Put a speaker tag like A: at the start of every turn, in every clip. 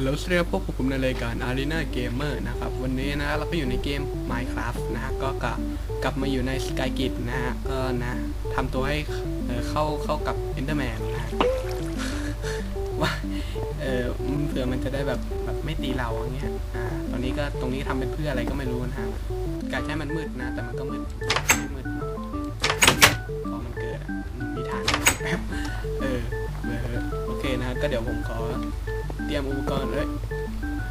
A: ฮัลโหลสวัสดีครับพวกผมในรายการ Arena Gamer นะครับ วันนี้นะเราก็อยู่ในเกม Minecraft นะฮะก็กลับกลับมาอยู่ใน Skykit นะฮะก็นะทำตัวให้เข้าเข้ากับ Enderman นะฮะว่าเออเผื่อมันจะได้แบบแบบไม่ตีเราอย่างเงี้ยอ่าตอนนี้ก็ตรงนี้ทำเป็นเพื่ออะไรก็ไม่รู้นะฮะกะใช้มันมืดนะ แต่มันก็มืดไม่มืดพอมันเกิดมีฐานแป๊บเออโอเคนะฮะก็เดี๋ยวผมขอ ตรียมอุปกรณ์เอ้ย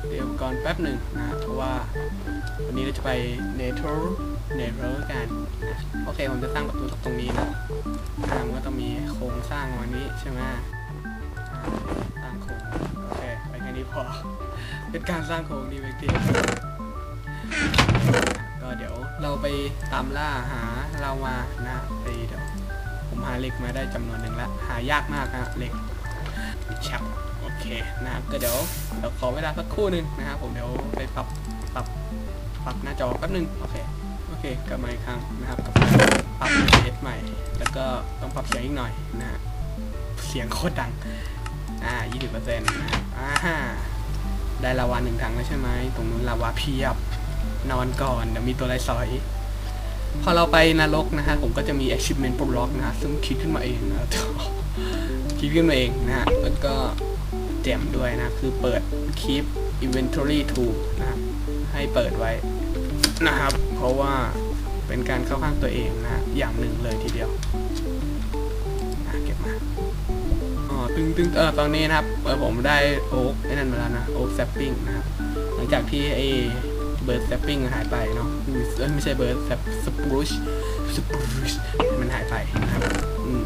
A: เตรียมอุปกรณ์แป๊บหนึ่งนะ เพราะว่าวันนี้เราจะไปเนเธอร์เนเธอร์กันนะโอเคผมจะสร้างประตูตรงนี้นะอ่ามันก็ต้องมีโครงสร้างวันนี้ใช่ไหมสร้างโครงโอเคไปแค่นี้พอเป็นการสร้างโครงดีเวกทีก็เดี๋ยวเราไปตามล่าหาเรามานะไปเดี๋ยวผมหาเหล็กมาได้จำนวนหนึ่งละหายากมากนะเหล็กชับโอเค นะครับก็เดี๋ยวเดี๋ยวขอเวลาสักครู่หนึ่งนะครับผมเดี๋ยวไปปรับปรับปรับหน้าจอแป๊บหนึงโอเคโอเคกลับมาอีกครั้งนะครับกับปรับเอสใหม่ แล้วก็ต้องปรับเสียงอีกหน่อยนะเสียงโคตรดังอ่า20%นะครับอ่าได้ลาวาหนึ่งถังแล้วใช่ไหมตรงนู้นลาวาเพียบนอนก่อนเดี๋ยวมีตัวอะไรสอย พอเราไปนรกนะฮะผมก็จะมี achievement ปลดล็อกนะฮะซึ่งคิดขึ้นมาเองนะคิดขึ้นมาเองนะฮะแล้วก็ แจ่มด้วยนะ คือเปิด keep inventory to นะครับ ให้เปิดไว้นะครับ เพราะว่าเป็นการเข้าข้างตัวเองนะอย่างหนึ่งเลยทีเดียวอะเก็บมาอ๋อตึงตึงเออตอนนี้นะครับเออผมได้โอ๊กไอ้นั่นมาแล้วนะโอ๊กแซปปิ้งนะครับ หลังจากที่ไอ้เบิร์ดแซปปิ้งหายไปเนาะเอ้ยไม่ใช่เบิร์ดแซปสปรูชสปรูชมันหายไปนะครับอืม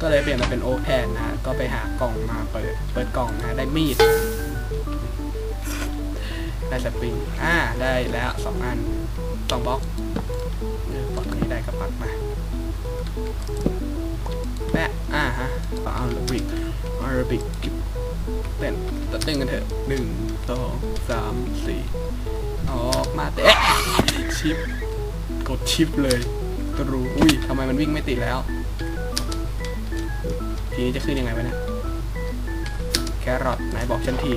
A: ก็เลยเปลี่ยนมาเป็นโอแทนนะ ก็ไปหากล่องมาเปิด เปิดกล่องนะได้มีด ได้สปริง อ่า ได้แล้วสองอันสองบล็อกเออบล็อกนี้ได้ก็ปักมาแปะอ่าฮะเอาอาราบิกอาราบิกเต้นตัดเต้นกันเถอะหนึ่งสองสามสี่ออกมาเตะชิป กดชิปเลยตรูอุ้ยทำไมมันวิ่งไม่ติดแล้ว ทีนี้จะขึ้นยังไงวะเนี่ยแครอทไหนบอกฉันที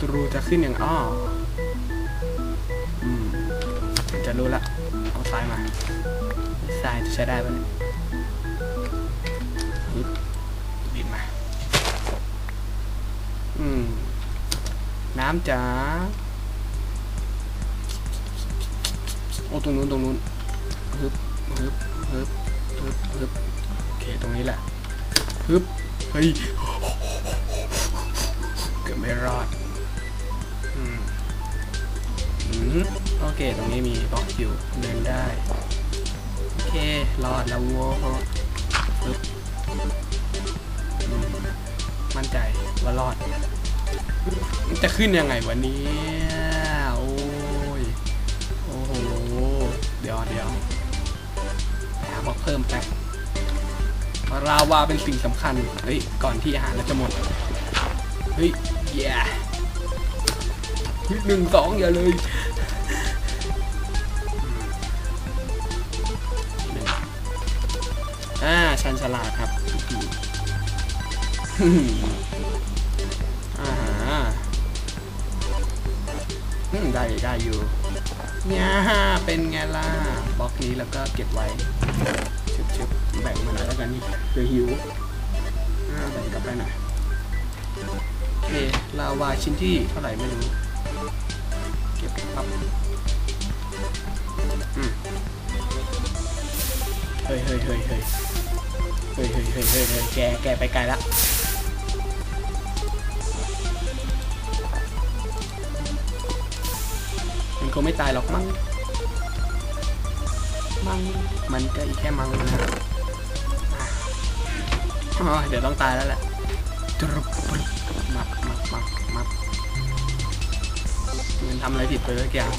A: ตรูจะขึ้นอย่างอ้ออืมจะรู้ละเอาทรายมาทรายจะใช้ได้ปะเนี่ยบินมา อืม น้ำจ๋าโอ้ตรงนู้นตรงนู้นฮึบฮึบฮึบฮึบฮึบโอเค ตรงนี้แหละ ฮึบเฮ้ยเกือบไม่รอดอืมอืมโอเค ตรงนี้มีบล็อกอยู่เดินได้ โอเค รอดแล้ววัวปึ๊บอืมมั่นใจว่ารอดมันจะขึ้นยังไงวันนี้ โอ้ย โอ้โห เดี๋ยวเดี๋ยวหาบล็อกเพิ่มแป๊บ ราวาเป็นสิ่งสำคัญ เฮ้ย ก่อนที่อาหารเราจะหมด เฮ้ยแย่หนึ่งสองอย่าเลยอ่าชันฉลาดครับอืมอ่าฮะอืมได้ได้อยู่เนี่ยเป็นไงล่ะบล็อกนี้แล้วก็เก็บไว้ ชึบชึบแบ่งมาหน่อยแล้วกันนี่เดี๋ยหิวแบ่งกลับไปหน่อยโอเคลาวาชิ้นที่เท่าไหร่ไม่รู้เก็บครับเฮ้ยเฮ้ยเฮ้ยเฮ้ยเฮ้ยเฮ้ยเฮ้ยเฮ้ยแกแกไปไกลละมันคงไม่ตายหรอกมั้ง มันก็อีกแค่มังนะเดี๋ยวต้องตายแล้วแหละตรุบปุ๊บมับมับมับมับเหมือนทำอะไรผิดไปสักอย่าง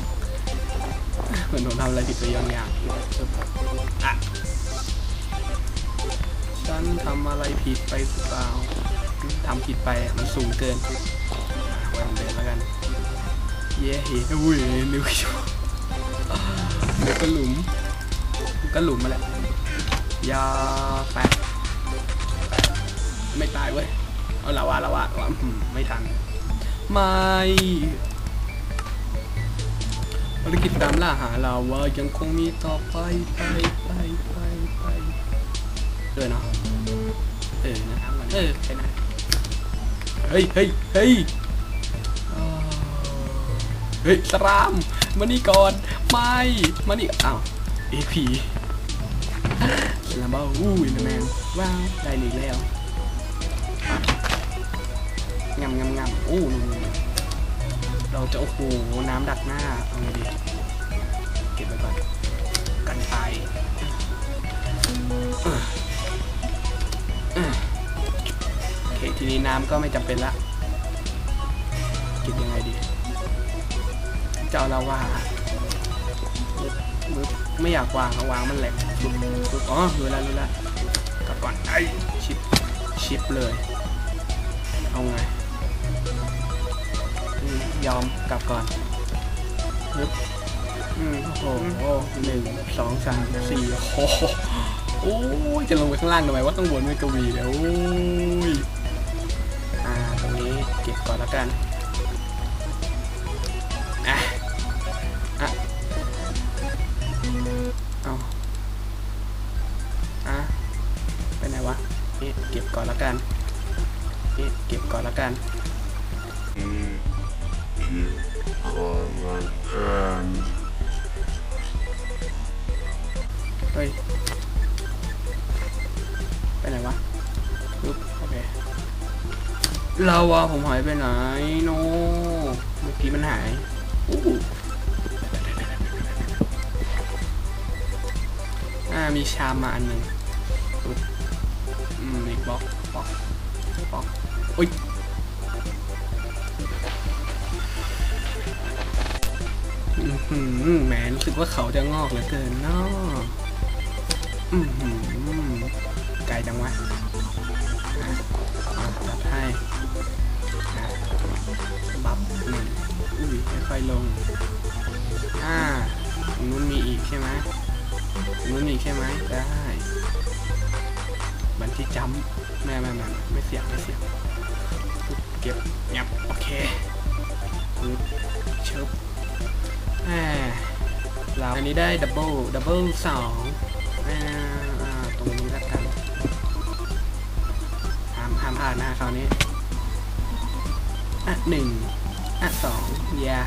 A: เหมือนผมทำอะไรผิดไปอย่างอย่างปึ๊บอะฉันทำอะไรผิดไปหรือเปล่าทำผิดไปมันสูงเกินว้ผมเดินแล้วกัน เย้เฮ้ยอุ้ยนึกอยู่นึกก็หลุม ก็หลุมมาแหละยาแปะไม่ตายเว้ย เอาละวะละวะวะไม่ทัน ไม่ภารกิจตามล่าหาลาวายังคงมีต่อไปไปไปไปไปเออเนาะเออนะเออใช่นะเฮ้ยเฮ้ยเฮ้ยเฮ้ยสรามมานี่ก่อน ไม่ มานี่อ้าวเอพี แล้วบ้าอู้ยแมนว้าวได้ลีกแล้วงำงำงำอู้นู่นเราจะโอ้โหน้ำดักหน้าเอาไงดีเก็บไว้ก่อนกันตายเออเออโอเคทีนี้น้ำก็ไม่จำเป็นละเก็บยังไงดี เจะเอาเราว่ามึดมึด ไม่อยากวางเอาวางมันแหลกปุ๊บปุ๊บอ๋อรู้แล้วรู้แล้วกลับก่อนไอ้ชิปชิปเลย เอาไงยอมกลับก่อนปึ๊บอืมโอ้โหหนึ่งสองสามสี่โอ้โหโอ้ยจะลงไปข้างล่างทำไมว่าต้องวนไม่กวีเดี๋ยวโอ้ยอ่าตรงนี้เก็บก่อนแล้วกัน เอ๊ะเก็บก่อนล้วกันเอ๊ะเก็บก่อนล้วกันเฮ้ยไปไหนวะปึ๊บโอเคเราอะผมหายไปไหนโนเมื่อกี้มันหายอู้อ่ามีชามมาอันหนึ่ง บล็อกบล็อกบล็อกอุ้ยอื้อหือแหมรู้สึกว่าเขาจะงอกเหลือเกินเนาะอือหือไกลจังวะนะจัดให้อะบับหนึ่งอุ้ยค่อยๆลง อ่าตรงนู้นมีอีกใช่ไหมตรงนู้นมีอีกใช่ไหมได้ บันที่จัมป์แม่แม่แม่ไม่เสียงไม่เสียงเก็บงับโอเคปึ๊บเชิบอ่าเราอันนี้ได้ดับเบิลดับเบิลสองอ่าตรงนี้ล้วกันห้ามห้ามพลาดนะคราวนี้อะหนึ่งอะสองยา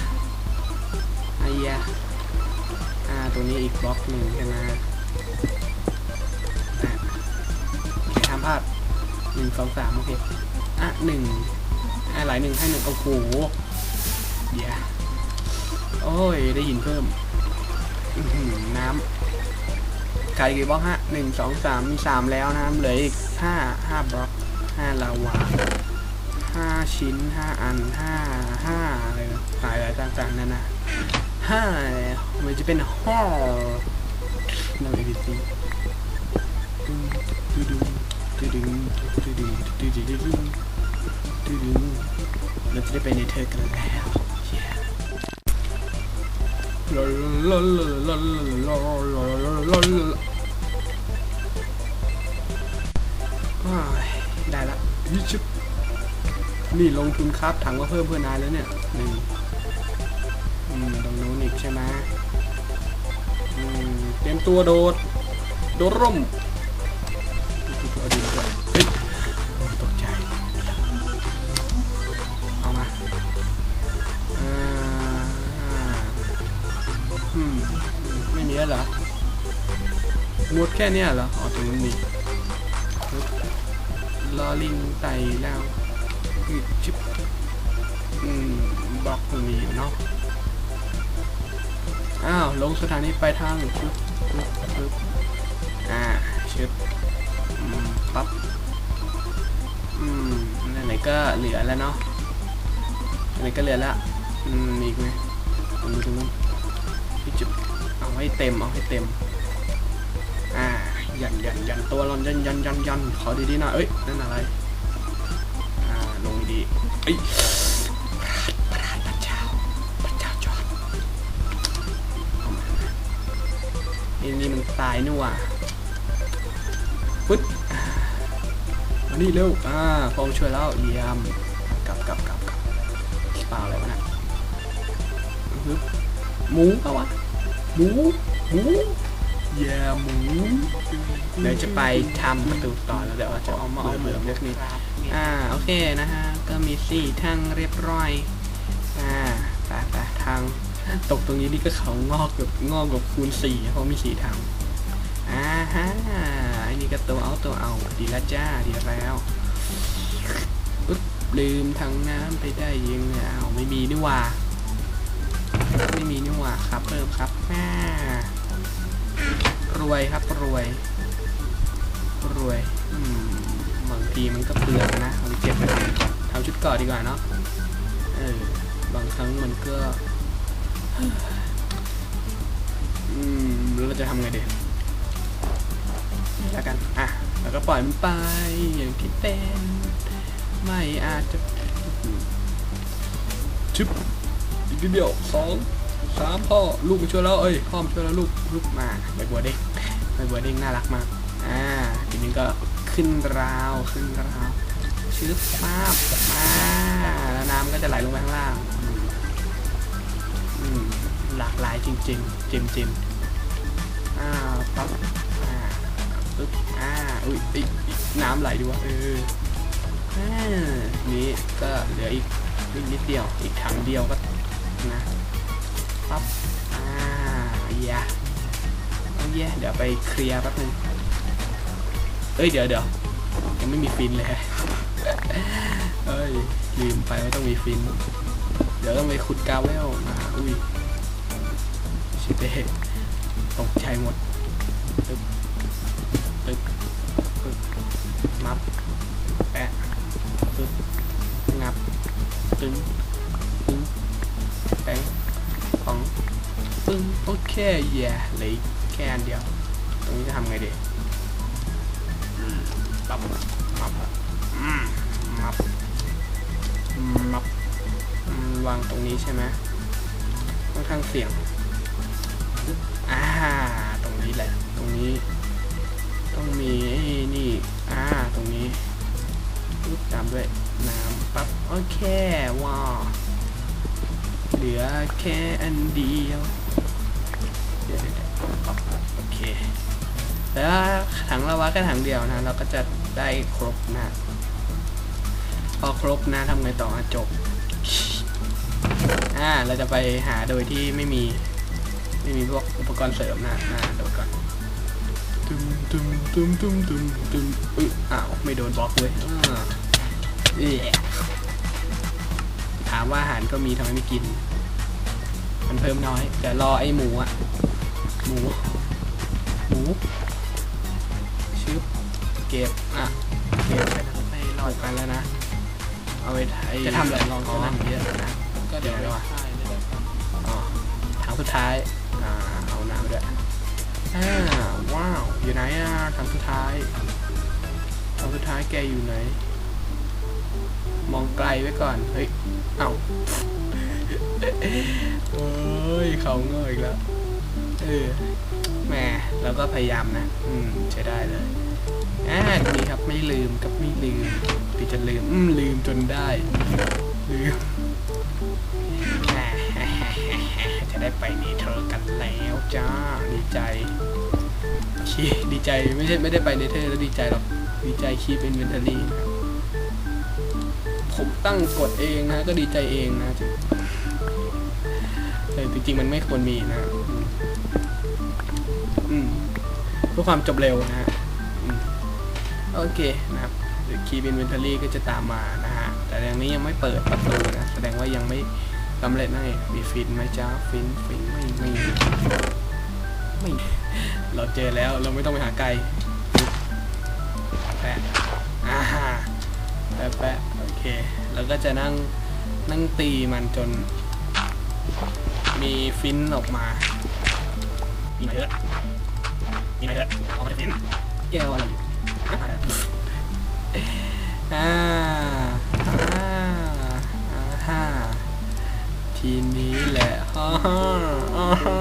A: อะยาอ่าตรงนี้อีกบล็อกหนึ่งใช่ไหม พลาดหนึ่งสองสามโอเค อะหนึ่งอะหลายหนึ่งให้หนึ่งโอ้โหเดี๋ยาโอ้ย ได้ยินเพิ่มน้ำไก่กี่บล็อกฮะหนึ่งสองสามมีสามแล้วนะเหลืออีกห้าห้าบล็อกห้าลาวาห้าชิ้นห้าอันห้าห้าอะไรนะหายหลายต่างๆนั่นนะห้ามันจะเป็นห้อเราเอ c ซีดูดู เราจะได้ไปในเธอกันแล้ว yeah ลาลาลาลาลาลาลาลาลาลาอ้ได้ละนี่ชิบนี่ลงทุนครับถังก็เพิ่มเพื่อนายแล้วเนี่ยหนึ่งตรงนู้นอีกใช่ไหมอืมเตรียมตัวโดด โดดร่ม นี้เหรอหมดแค่เนี้ยเหรอ อ๋อตรงนู้นมีลอลิงไต่แล้วอืมชิบอืมบล็อกตรงนี้เนาะ อ้าว ลงสถานีปลายทางปึ๊บปึ๊บปึ๊บอ่าชึบอืมปั๊บ อืมไหนๆก็เหลือแล้วเนาะไหนก็เหลือแล้วอืมมีอีกไหมตรงนู้นตรงนู้นพี่จุด เอาให้เต็มเอาให้เต็ม อ่ายันยันยันตัวรอนยันยันยันยันขอดีๆหน่อยเอ้ยนั่นอะไร อ่าลงดีๆเอ้ยพระพระเจ้าพระเจ้าจอดเอามาไอ้นี่มันตายนี่ว่าปึ๊ดอ่านนี้เร็ว อ่าพอมช่วยแล้วเยี่ยมกลับกลับกลับกลับเปล่าอะไรวะน่ะหมูปะวะ หมูหมูแย่หมูเดี๋ยวจะไปทำประตูต่อแล้วเดี๋ยวจะเอามาเอาเหมืองเล็กนี้อ่าโอเคนะฮะก็มีสี่ทางเรียบร้อยอ่าไปไปทางตกตรงนี้นี่ก็เขางอกแบบงอกแบบคูณสี่เพราะมีสี่ทางอ่าฮะอันนี้ก็ตัวเอาตัวเอาดีแล้วจ้าดีแล้วปึ๊บลืมทางน้ำไปได้ยังไงอ้าวไม่มีนี่หว่าไม่มีนี่หว่า ครับเพิ่มครับอ่รวยครับรวย รวยอืมบางทีมันก็เปลืองนะเอาไปเก็บไปทำชุดเกราะดีกว่าเนาะเออบางครั้งมันก็อืมแล้วเราจะทำไงดีแล้วกันอะแล้วก็ปล่อยมันไปอย่างที่เป็นไม่อาจจะชึบอีกนิดเดียวสอง สามพ่อลูกมาช่วยแล้วเอ้ยพ่อมาช่วยแล้วลูกลูกมาใบบัวเด้งใบบัวเด้งน่ารักมากอ่าทีนี้ก็ขึ้นราวขึ้นราวชึบป้าบมาแล้วน้ำก็จะไหลลงไปข้างล่างอืมหลากหลายจริงๆจิมจิมอ่าปั๊บอ่าปึ๊บอ่าอุ้ยอีกน้ำไหลดีวะเอออ่านี้ก็เหลืออีกนิดเดียวอีกถังเดียวก็นะ ปั๊บอ่าเย่เอาเย่เดี๋ยวไปเคลียร์แป๊บนึงเอ้ยเดี๋ยวเดี๋ยวยังไม่มีฟินเลยเอ้ยลืมไปว่าต้องมีฟิน เดี๋ยวต้องไปขุดกาเวลมาอุ้ยชิเต้ตกใจหมดตึ๊บตึ๊บ คแย่เหลยแค่อันเดียว ตรงนี้จะทำไงดีมปั๊บมับมับมับวางตรงนี้ใช่ไหมค่อนข้างเสี่ยงอ่าตรงนี้แหละ ตรงนี้ ต้องมีไอ้นี่อ่าตรงนี้ปึ๊บตามด้วยน้ำปั๊บโอเคว้าวเหลือแค่อันเดียว เคแล้วถังละวะแค่ถังเดียวนะ เราก็จะได้ครบนะ พอครบนะทำไงต่ออะจบ อ่า เราจะไปหาโดยที่ไม่มี ไม่มีพวกอุปกรณ์เสริมนะอ่าโดดก่อนตึมตึมตึมตึมตึมตึมอึะอ้าว ไม่โดนบล็อกเว้ยอ่าเอ๊ะถามว่าอาหารก็มีทำไมไม่กิน มันเพิ่มน้อยเดี๋ยวรอไอ้หมูอะหมูหมู ชึบเก็บอะเก็บไปนะไม่รอดกันแล้วนะ เอาไปไอ้จะทำอะไรลองจะนั่งเยอะนะก็เดี๋ยวเดี๋ยวอ๋อถังสุดท้ายอ่าเอาน้ำด้วยอ่าว้าวอยู่ไหนอะถังสุดท้ายถังสุดท้ายแกอยู่ไหน มองไกลไว้ก่อนเฮ้ยเอ้าโอ้ยเขาเงยอีกแล้วเออ แหมเราก็พยายามนะ อืมใช้ได้เลยอ่าดีครับไม่ลืมกับไม่ลืมปีจะลืม อืมลืมจนได้ ลืมจะได้ไปเนเธอกันแล้วจ้าดีใจชีดีใจไม่ใช่ไม่ได้ไปเนเธอร์แล้วดีใจหรอกดีใจคีเป็นเวนเทารี่นะครับผมตั้งกฎเองนะ ก็ดีใจเองนะแต่จริงๆมันไม่ควรมีนะ อืมเพื่อความจบเร็วนะฮะโอเคนะครับคีเป็นเวนทารี่ก็จะตามมานะฮะ แต่อย่างนี้ยังไม่เปิดประตูนะ แสดงว่ายังไม่สำเร็จนั่นเองมีฟินไหมจ้าฟินฟินไม่ไม่ไม่เราเจอแล้วเราไม่ต้องไปหาไกลแปะอ่าแปะแปะโอเคแล้วก็จะนั่งนั่งตีมันจน มีฟินออกมา มีเถอะมีเถอะเอามาฟินแก้วอะไรอยู่าอ่าอ่าทีนี้แหละฮ่าฮ่าฮ่า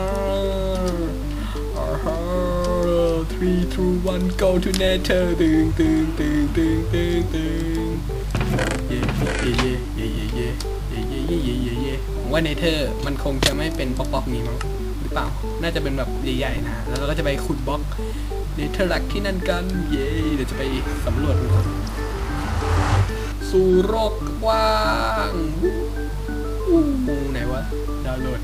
A: three two one go to nether ตึงตึงตึงตึงตึงตึงเย่เย่เย่เย่เย่เย่เย่เย่เย่เย่เย่ผมว่าเนเธอร์มันคงจะไม่เป็นบล็อกๆนี้มั้ง เปล่า น่าจะเป็นแบบใหญ่ๆนะ แล้วเราก็จะไปขุดบล็อกเนเธอร์ลักที่นั่นกัน เย่เดี๋ยวจะไปสำรวจดูก่อนสู่โลกกว้างอู้ไหนวะ ดาวน์โหลด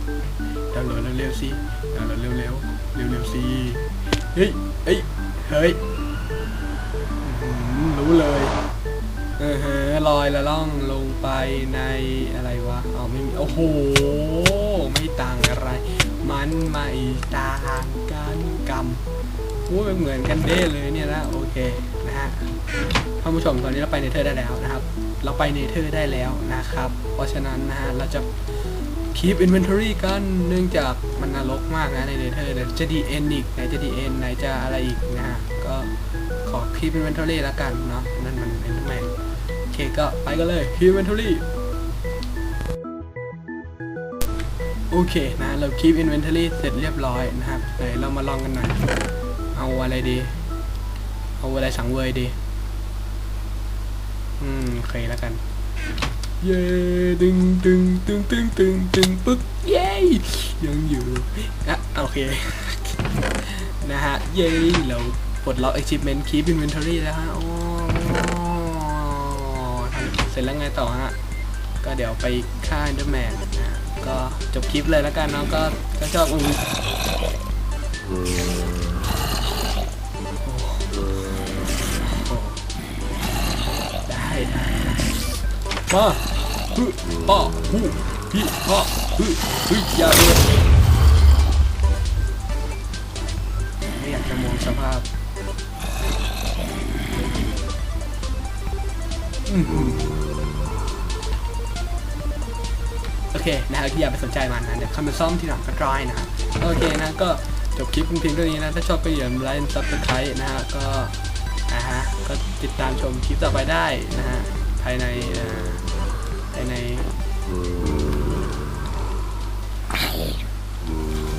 A: ดาวน์โหลดเร็วๆสิ ดาวน์โหลดเร็วๆ เร็วๆสิ เฮ้ย เฮ้ย เฮ้ย รู้เลยเออฮะลอยละล่องลงไปในอะไรวะ เอาไม่มี โอ้โห ไม่ต่างอะไร มันไม่ต่างกันกรรมโอ้ยเหมือนกันเด้เลยเนี่ยนะโอเคนะฮะท่านผู้ชมตอนนี้เราไปเนเธอร์ได้แล้วนะครับ เราไปเนเธอร์ได้แล้วนะครับ เพราะฉะนั้นนะฮะเราจะ keep inventory กันเนื่องจากมันนรกมากนะในเนเธอร์เดี๋ยวจะ DN อีกไหนจะ DN ไหนจะอะไรอีกนะฮะก็ขอ keep inventory แล้วกันเนาะนั่นมัน Enderman โอเคก็ไปกันเลย keep inventory โอเคนะเรา keep inventory เสร็จเรียบร้อยนะครับไหนเรามาลองกันหน่อย เอาอะไรดี เอาอะไรสังเวยดี อืมโอเคแล้วกัน เย้ดึงดึงดึงดึงดึงดึงปึ๊กเย้ยังอยู่อะโอเค นะฮะ เย้เราปลดล็อก achievement keep inventory แล้วฮะโอ้เสร็จแล้วไงต่อฮะ ก็เดี๋ยวไปฆ่า Enderman นะ ก็จบคลิปเลยแล้วกันเนาะก็ก็ชอบอุ้ยได้ได้มาฮึป้าฮูพี่ป้าฮึฮึอย่าเลยไม่อยากจะมองสภาพอื้อ เคนะครับที่อย่าไปสนใจมันนะเดี๋ยวคำไปซ่อมทีหลังก็ได้นะโอเคนะก็จบคลิปเพียงเท่านี้นะ ถ้าชอบก็อย่าลืมไลค์ซับสไครต์นะฮะก็นะฮะก็ติดตามชมคลิปต่อไปได้นะฮะภายในภายใน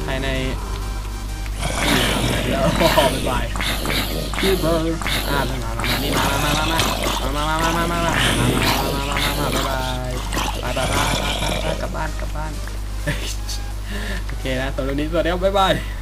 A: ภายในแล้วบ๊ายบายพี่เบอร์อ่ามามามานี่มามามามามามามามามามามามามามามามาบ๊ายบายบายบายบายบายบาย กลับบ้านกลับบ้านโอเคนะสำหรับวันนี้สวัสดีครับบ๊ายบาย